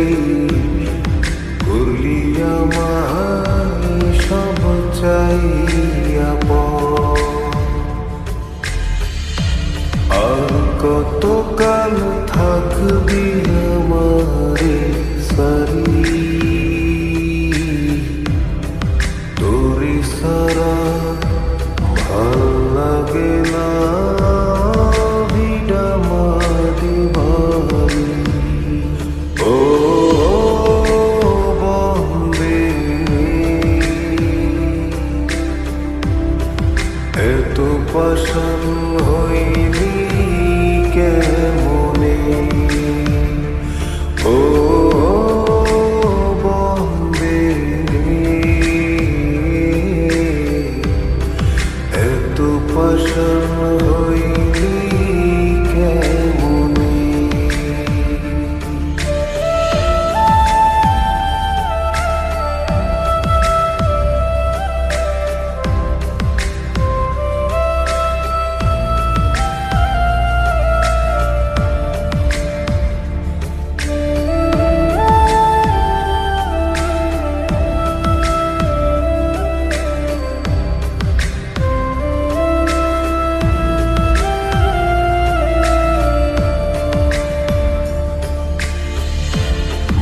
day হইলি কেন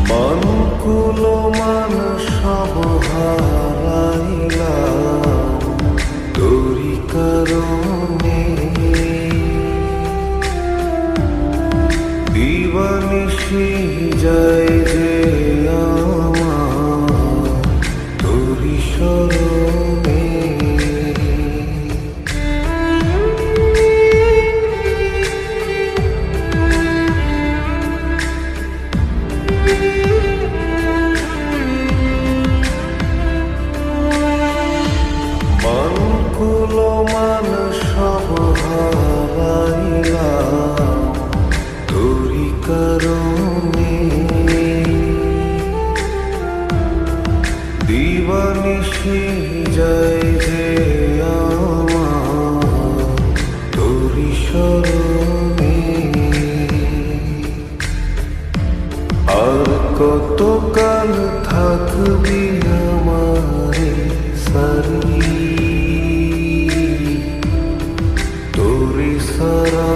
মনকুল মান সব হারাইলাম। তোরি কারণে দিবানিশি যায় যে সুখী জয় যে তোরি সরমে আর কত কাল থাকবি আমারে সারি তোরি সারা